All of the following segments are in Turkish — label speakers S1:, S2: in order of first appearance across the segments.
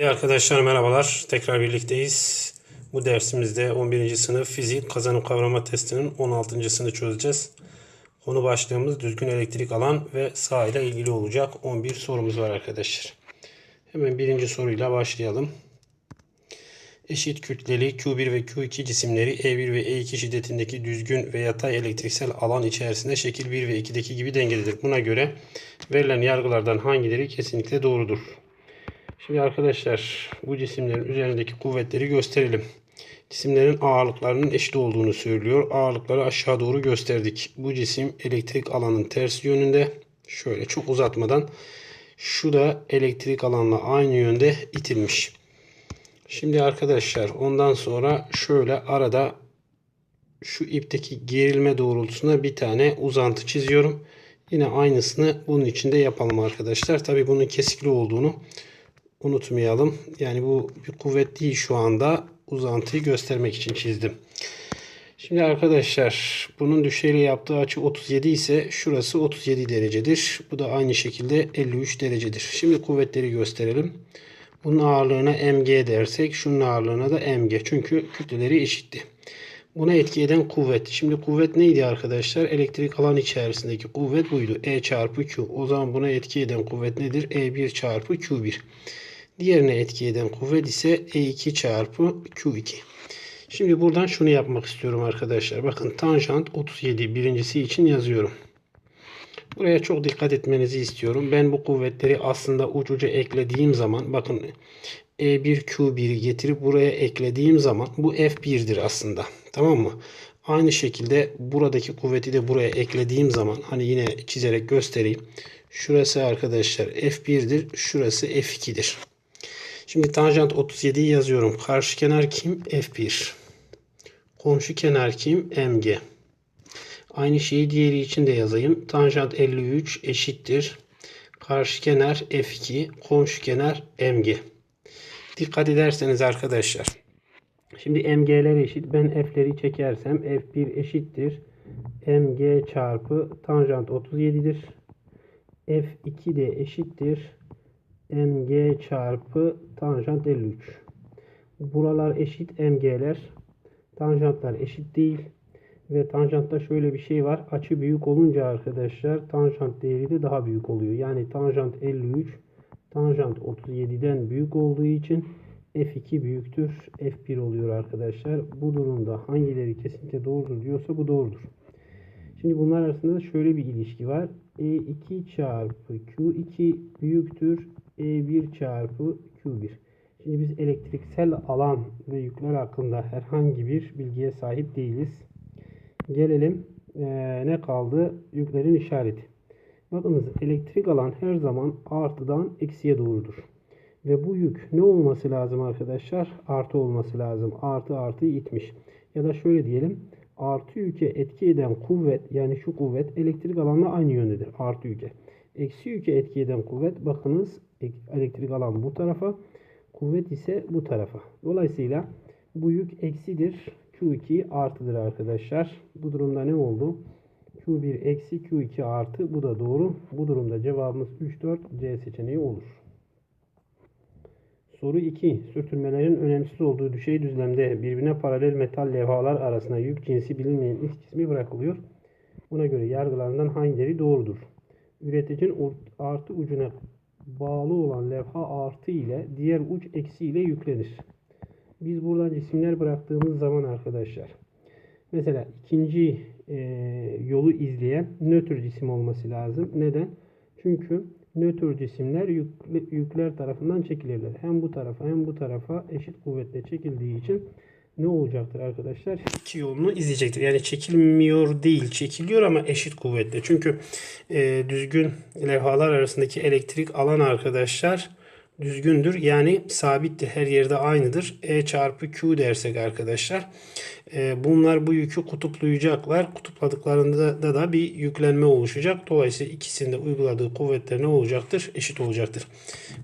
S1: İyi arkadaşlar merhabalar. Tekrar birlikteyiz. Bu dersimizde 11. sınıf fizik kazanım kavrama testinin 16.sını çözeceğiz. Konu başlığımız düzgün elektrik alan ve saha ile ilgili olacak. 11 sorumuz var arkadaşlar. Hemen birinci soruyla başlayalım. Eşit kütleli Q1 ve Q2 cisimleri E1 ve E2 şiddetindeki düzgün ve yatay elektriksel alan içerisinde şekil 1 ve 2'deki gibi dengededir. Buna göre verilen yargılardan hangileri kesinlikle doğrudur? Şimdi arkadaşlar bu cisimlerin üzerindeki kuvvetleri gösterelim. Cisimlerin ağırlıklarının eşit olduğunu söylüyor. Ağırlıkları aşağı doğru gösterdik. Bu cisim elektrik alanın ters yönünde. Şöyle çok uzatmadan şu da elektrik alanla aynı yönde itilmiş. Şimdi arkadaşlar ondan sonra şöyle arada şu ipteki gerilme doğrultusuna bir tane uzantı çiziyorum. Yine aynısını bunun içinde yapalım arkadaşlar. Tabi bunun kesikli olduğunu unutmayalım. Yani bu bir kuvvet değil şu anda. Uzantıyı göstermek için çizdim. Şimdi arkadaşlar bunun düşeyle yaptığı açı 37 ise şurası 37 derecedir. Bu da aynı şekilde 53 derecedir. Şimdi kuvvetleri gösterelim. Bunun ağırlığına mg dersek şunun ağırlığına da mg. Çünkü kütleleri eşitti. Buna etki eden kuvvet. Şimdi kuvvet neydi arkadaşlar? Elektrik alan içerisindeki kuvvet buydu. E çarpı Q. O zaman buna etki eden kuvvet nedir? E1 çarpı Q1. Diğerine etki eden kuvvet ise E2 çarpı Q2. Şimdi buradan şunu yapmak istiyorum arkadaşlar. Bakın tanjant 37 birincisi için yazıyorum. Buraya çok dikkat etmenizi istiyorum. Ben bu kuvvetleri aslında uç uca eklediğim zaman bakın E1 Q1'i getirip buraya eklediğim zaman bu F1'dir aslında. Tamam mı? Aynı şekilde buradaki kuvveti de buraya eklediğim zaman hani yine çizerek göstereyim. Şurası arkadaşlar F1'dir. Şurası F2'dir. Şimdi tanjant 37'yi yazıyorum. Karşı kenar kim? F1. Komşu kenar kim? MG. Aynı şeyi diğeri için de yazayım. Tanjant 53 eşittir. Karşı kenar F2. Komşu kenar MG. Dikkat ederseniz arkadaşlar. Şimdi MG'ler eşit. Ben F'leri çekersem F1 eşittir. MG çarpı tanjant 37'dir. F2 de eşittir mg çarpı tanjant 53. Buralar eşit mg'ler. Tanjantlar eşit değil. Ve tanjantta şöyle bir şey var. Açı büyük olunca arkadaşlar tanjant değeri de daha büyük oluyor. Yani tanjant 53 tanjant 37'den büyük olduğu için F2 büyüktür. F1 oluyor arkadaşlar. Bu durumda hangileri kesinlikle doğrudur diyorsa bu doğrudur. Şimdi bunlar arasında şöyle bir ilişki var. E2 çarpı Q2 büyüktür E1 çarpı Q1. Şimdi biz elektriksel alan ve yükler hakkında herhangi bir bilgiye sahip değiliz. Gelelim ee, ne kaldı? Yüklerin işareti. Bakınız elektrik alan her zaman artıdan eksiye doğrudur. Ve bu yük ne olması lazım arkadaşlar? Artı olması lazım. Artı artı itmiş. Ya da şöyle diyelim artı yüke etki eden kuvvet yani şu kuvvet elektrik alanla aynı yöndedir. Artı yüke. Eksi yüke etki eden kuvvet bakınız elektrik alan bu tarafa kuvvet ise bu tarafa. Dolayısıyla bu yük eksidir. Q2 artıdır arkadaşlar. Bu durumda ne oldu? Q1 eksi Q2 artı bu da doğru. Bu durumda cevabımız 3 4 C seçeneği olur. Soru 2. Sürtünmelerin önemsiz olduğu düşey düzlemde birbirine paralel metal levhalar arasında yük cinsi bilinmeyen X cismi bırakılıyor. Buna göre yargılarından hangileri doğrudur? Üreticinin artı ucuna bağlı olan levha artı ile diğer uç eksi ile yüklenir. Biz buradan cisimler bıraktığımız zaman arkadaşlar mesela ikinci e, yolu izleyen nötr cisim olması lazım. Neden? Çünkü nötr cisimler yükler tarafından çekilirler. Hem bu tarafa hem bu tarafa eşit kuvvetle çekildiği için ne olacaktır arkadaşlar? İki yolunu izleyecektir. Yani çekilmiyor değil, çekiliyor ama eşit kuvvetle. Çünkü e, düzgün levhalar arasındaki elektrik alan arkadaşlar düzgündür. Yani sabittir. Her yerde aynıdır. E çarpı Q dersek arkadaşlar. E, bunlar bu yükü kutuplayacaklar. Kutupladıklarında da, da bir yüklenme oluşacak. Dolayısıyla ikisinde uyguladığı kuvvetler ne olacaktır? Eşit olacaktır.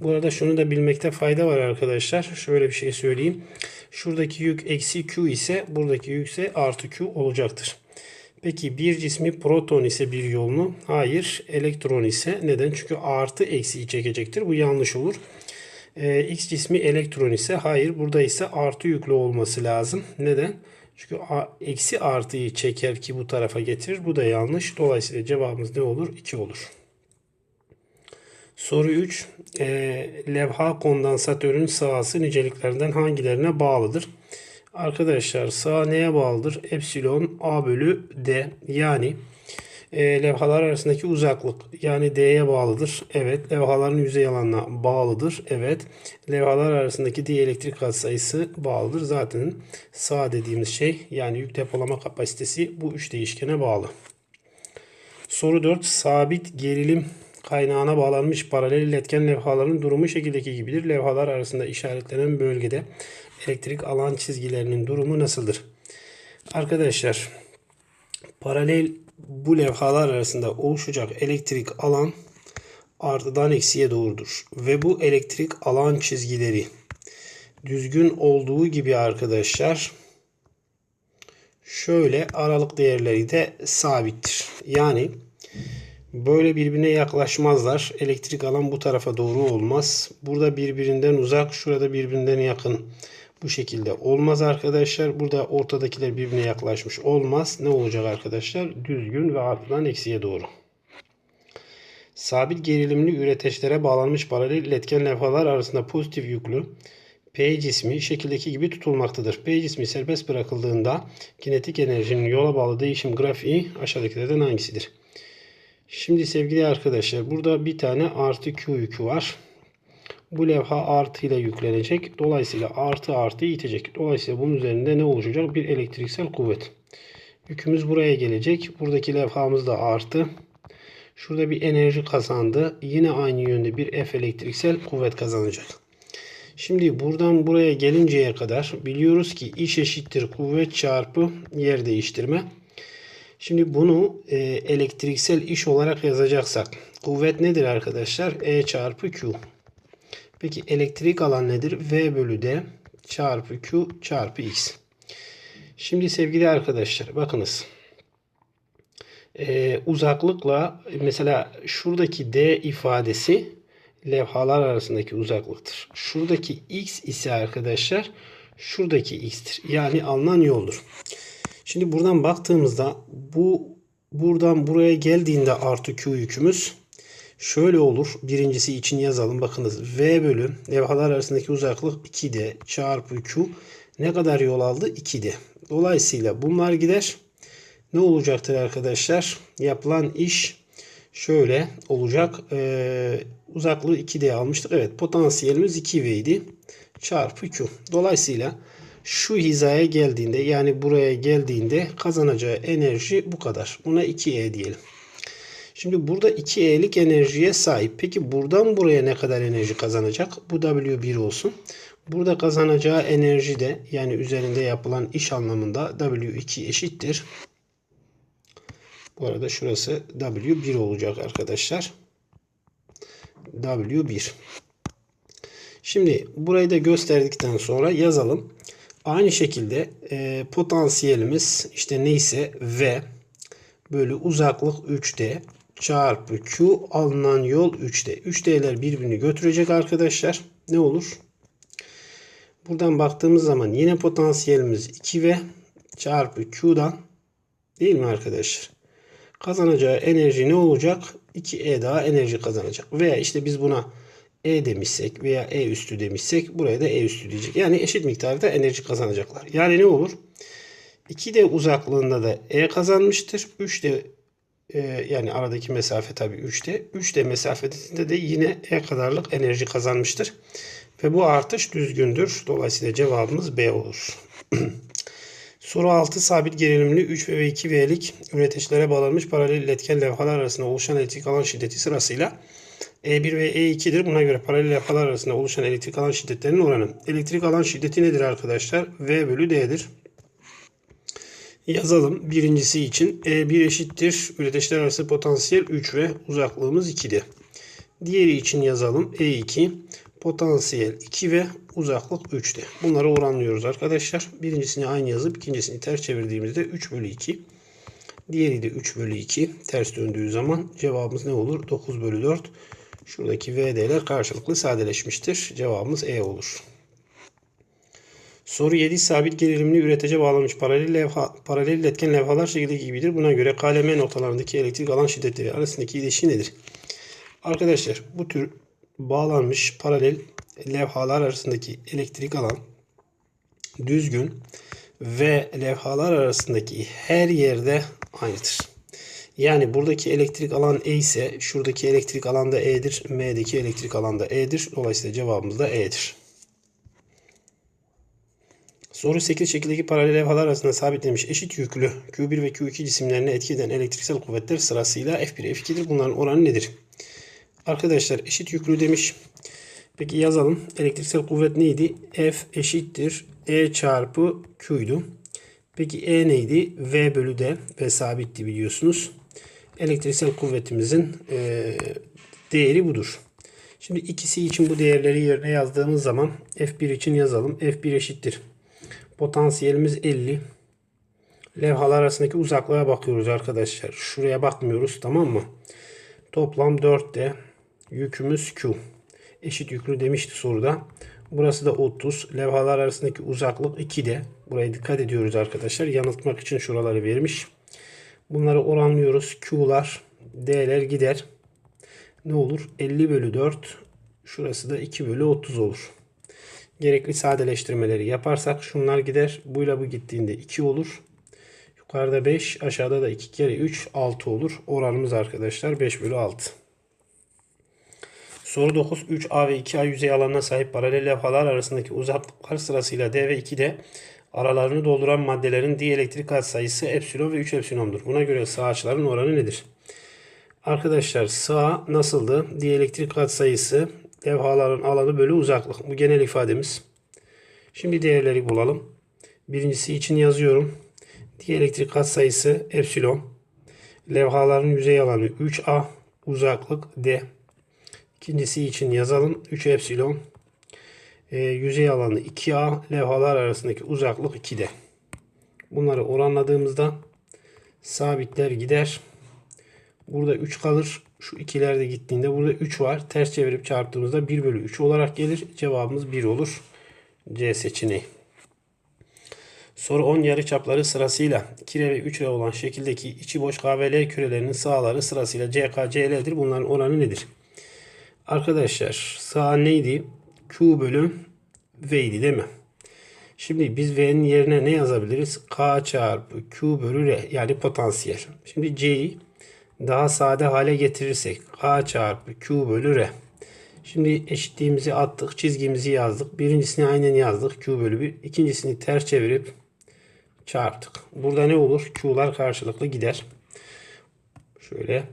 S1: Bu arada şunu da bilmekte fayda var arkadaşlar. Şöyle bir şey söyleyeyim. Şuradaki yük eksi Q ise buradaki yük ise artı Q olacaktır. Peki bir cismi proton ise bir yolunu, hayır elektron ise neden? Çünkü artı eksiyi çekecektir. Bu yanlış olur. Ee, X cismi elektron ise hayır burada ise artı yüklü olması lazım. Neden? Çünkü a- eksi artıyı çeker ki bu tarafa getirir. Bu da yanlış. Dolayısıyla cevabımız ne olur? 2 olur. Soru 3. E, levha kondansatörün sahası niceliklerinden hangilerine bağlıdır? Arkadaşlar sağ neye bağlıdır? Epsilon A bölü D. Yani e, levhalar arasındaki uzaklık yani D'ye bağlıdır. Evet. Levhaların yüzey alanına bağlıdır. Evet. Levhalar arasındaki dielektrik katsayısı bağlıdır. Zaten sağ dediğimiz şey yani yük depolama kapasitesi bu üç değişkene bağlı. Soru 4. Sabit gerilim kaynağına bağlanmış paralel iletken levhaların durumu şekildeki gibidir. Levhalar arasında işaretlenen bölgede elektrik alan çizgilerinin durumu nasıldır? Arkadaşlar paralel bu levhalar arasında oluşacak elektrik alan artıdan eksiye doğrudur. Ve bu elektrik alan çizgileri düzgün olduğu gibi arkadaşlar şöyle aralık değerleri de sabittir. Yani böyle birbirine yaklaşmazlar. Elektrik alan bu tarafa doğru olmaz. Burada birbirinden uzak, şurada birbirinden yakın. Bu şekilde olmaz arkadaşlar. Burada ortadakiler birbirine yaklaşmış olmaz. Ne olacak arkadaşlar? Düzgün ve artıdan eksiye doğru. Sabit gerilimli üreteçlere bağlanmış paralel iletken levhalar arasında pozitif yüklü P cismi şekildeki gibi tutulmaktadır. P cismi serbest bırakıldığında kinetik enerjinin yola bağlı değişim grafiği aşağıdakilerden hangisidir? Şimdi sevgili arkadaşlar burada bir tane artı Q yükü var. Bu levha artı ile yüklenecek. Dolayısıyla artı artı itecek. Dolayısıyla bunun üzerinde ne oluşacak? Bir elektriksel kuvvet. Yükümüz buraya gelecek. Buradaki levhamız da artı. Şurada bir enerji kazandı. Yine aynı yönde bir F elektriksel kuvvet kazanacak. Şimdi buradan buraya gelinceye kadar biliyoruz ki iş eşittir kuvvet çarpı yer değiştirme. Şimdi bunu e, elektriksel iş olarak yazacaksak kuvvet nedir arkadaşlar? E çarpı Q. Peki elektrik alan nedir? V bölü D çarpı Q çarpı X. Şimdi sevgili arkadaşlar bakınız. Ee, uzaklıkla mesela şuradaki D ifadesi levhalar arasındaki uzaklıktır. Şuradaki X ise arkadaşlar şuradaki X'tir. Yani alınan yoldur. Şimdi buradan baktığımızda bu buradan buraya geldiğinde artı Q yükümüz Şöyle olur. Birincisi için yazalım. Bakınız V bölü levhalar arasındaki uzaklık 2D çarpı Q ne kadar yol aldı? 2D. Dolayısıyla bunlar gider. Ne olacaktır arkadaşlar? Yapılan iş şöyle olacak. Ee, uzaklığı 2D almıştık. Evet potansiyelimiz 2V idi. Çarpı Q. Dolayısıyla şu hizaya geldiğinde yani buraya geldiğinde kazanacağı enerji bu kadar. Buna 2E diyelim. Şimdi burada 2E'lik enerjiye sahip. Peki buradan buraya ne kadar enerji kazanacak? Bu W1 olsun. Burada kazanacağı enerji de yani üzerinde yapılan iş anlamında W2 eşittir. Bu arada şurası W1 olacak arkadaşlar. W1. Şimdi burayı da gösterdikten sonra yazalım. Aynı şekilde e, potansiyelimiz işte neyse V bölü uzaklık 3D çarpı Q alınan yol 3D. 3D'ler birbirini götürecek arkadaşlar. Ne olur? Buradan baktığımız zaman yine potansiyelimiz 2V çarpı Q'dan değil mi arkadaşlar? Kazanacağı enerji ne olacak? 2E daha enerji kazanacak. Veya işte biz buna E demişsek veya E üstü demişsek buraya da E üstü diyecek. Yani eşit miktarda enerji kazanacaklar. Yani ne olur? 2D uzaklığında da E kazanmıştır. 3D e, yani aradaki mesafe tabii 3D. 3D mesafesinde de yine E kadarlık enerji kazanmıştır. Ve bu artış düzgündür. Dolayısıyla cevabımız B olur. Soru 6 sabit gerilimli 3 ve 2V'lik üretecilere bağlanmış paralel iletken levhalar arasında oluşan elektrik alan şiddeti sırasıyla E1 ve E2'dir. Buna göre paralel levhalar arasında oluşan elektrik alan şiddetlerinin oranı. Elektrik alan şiddeti nedir arkadaşlar? V bölü D'dir. Yazalım. Birincisi için E1 eşittir. Üreticiler arası potansiyel 3 ve uzaklığımız 2'de. Diğeri için yazalım. E2 potansiyel 2 ve uzaklık 3'te. Bunları oranlıyoruz arkadaşlar. Birincisini aynı yazıp ikincisini ters çevirdiğimizde 3 bölü 2. Diğeri de 3 bölü 2. Ters döndüğü zaman cevabımız ne olur? 9 bölü 4. Şuradaki VD'ler karşılıklı sadeleşmiştir. Cevabımız E olur. Soru 7 sabit gerilimli üretece bağlanmış paralel levha, paralel iletken levhalar şekildeki gibidir. Buna göre KLM noktalarındaki elektrik alan şiddetleri arasındaki ilişki nedir? Arkadaşlar bu tür bağlanmış paralel levhalar arasındaki elektrik alan düzgün ve levhalar arasındaki her yerde aynıdır. Yani buradaki elektrik alan E ise şuradaki elektrik alan da E'dir. M'deki elektrik alan da E'dir. Dolayısıyla cevabımız da E'dir. Soru 8 şekildeki paralel levhalar arasında sabitlenmiş eşit yüklü Q1 ve Q2 cisimlerine etki eden elektriksel kuvvetler sırasıyla F1 F2'dir. Bunların oranı nedir? Arkadaşlar eşit yüklü demiş. Peki yazalım. Elektriksel kuvvet neydi? F eşittir E çarpı Q'ydu. Peki E neydi? V bölü D ve sabitti biliyorsunuz. Elektriksel kuvvetimizin e, değeri budur. Şimdi ikisi için bu değerleri yerine yazdığımız zaman F1 için yazalım. F1 eşittir. Potansiyelimiz 50. Levhalar arasındaki uzaklığa bakıyoruz arkadaşlar. Şuraya bakmıyoruz tamam mı? Toplam 4'te yükümüz Q. Eşit yüklü demişti soruda. Burası da 30. Levhalar arasındaki uzaklık 2'de. Buraya dikkat ediyoruz arkadaşlar. Yanıltmak için şuraları vermiş. Bunları oranlıyoruz. Q'lar, D'ler gider. Ne olur? 50 bölü 4. Şurası da 2 bölü 30 olur. Gerekli sadeleştirmeleri yaparsak şunlar gider. Buyla bu gittiğinde 2 olur. Yukarıda 5, aşağıda da 2 kere 3, 6 olur. Oranımız arkadaşlar 5 bölü 6. Soru 9. 3A ve 2A yüzey alanına sahip paralel levhalar arasındaki uzaklıklar sırasıyla D ve 2'de aralarını dolduran maddelerin dielektrik katsayısı epsilon ve 3 epsilondur. Buna göre sağ açıların oranı nedir? Arkadaşlar sağ nasıldı? Dielektrik katsayısı levhaların alanı bölü uzaklık. Bu genel ifademiz. Şimdi değerleri bulalım. Birincisi için yazıyorum. Dielektrik katsayısı epsilon. Levhaların yüzey alanı 3A. Uzaklık D. İkincisi için yazalım. 3 epsilon. E, yüzey alanı 2A. Levhalar arasındaki uzaklık 2D. Bunları oranladığımızda sabitler gider. Burada 3 kalır. Şu ikiler de gittiğinde burada 3 var. Ters çevirip çarptığımızda 1 bölü 3 olarak gelir. Cevabımız 1 olur. C seçeneği. Soru 10 yarı çapları sırasıyla 2R ve 3R olan şekildeki içi boş KVL kürelerinin sağları sırasıyla CK, CL'dir. Bunların oranı nedir? Arkadaşlar sağ neydi? Q bölü V'ydi değil mi? Şimdi biz V'nin yerine ne yazabiliriz? K çarpı Q bölü R yani potansiyel. Şimdi C'yi daha sade hale getirirsek K çarpı Q bölü R. Şimdi eşitliğimizi attık. Çizgimizi yazdık. Birincisini aynen yazdık. Q bölü 1. İkincisini ters çevirip çarptık. Burada ne olur? Q'lar karşılıklı gider. Şöyle.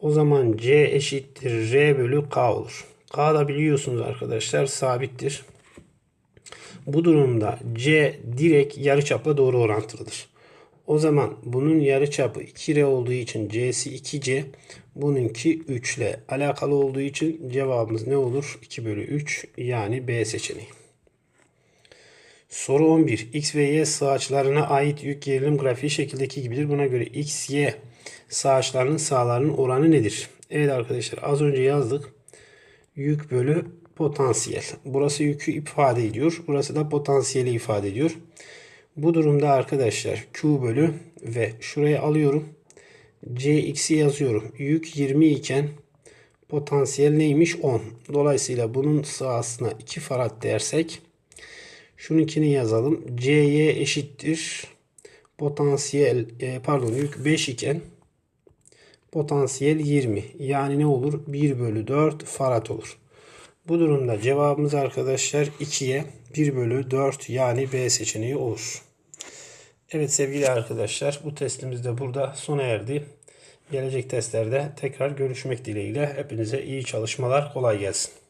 S1: O zaman C eşittir R bölü K olur. K da biliyorsunuz arkadaşlar sabittir. Bu durumda C direkt yarıçapla doğru orantılıdır. O zaman bunun yarıçapı 2R olduğu için C'si 2C. Bununki 3 ile alakalı olduğu için cevabımız ne olur? 2 bölü 3 yani B seçeneği. Soru 11. X ve Y sağaçlarına ait yük gerilim grafiği şekildeki gibidir. Buna göre X, Y sağaçlarının sağlarının oranı nedir? Evet arkadaşlar az önce yazdık. Yük bölü potansiyel. Burası yükü ifade ediyor. Burası da potansiyeli ifade ediyor. Bu durumda arkadaşlar Q bölü ve şuraya alıyorum. Cx'i yazıyorum. Yük 20 iken potansiyel neymiş? 10. Dolayısıyla bunun sahasına 2 farad dersek şununkini yazalım. Cy eşittir. Potansiyel e, pardon yük 5 iken potansiyel 20. Yani ne olur? 1 bölü 4 farad olur. Bu durumda cevabımız arkadaşlar 2'ye 1 bölü 4 yani B seçeneği olur. Evet sevgili arkadaşlar bu testimiz de burada sona erdi. Gelecek testlerde tekrar görüşmek dileğiyle hepinize iyi çalışmalar kolay gelsin.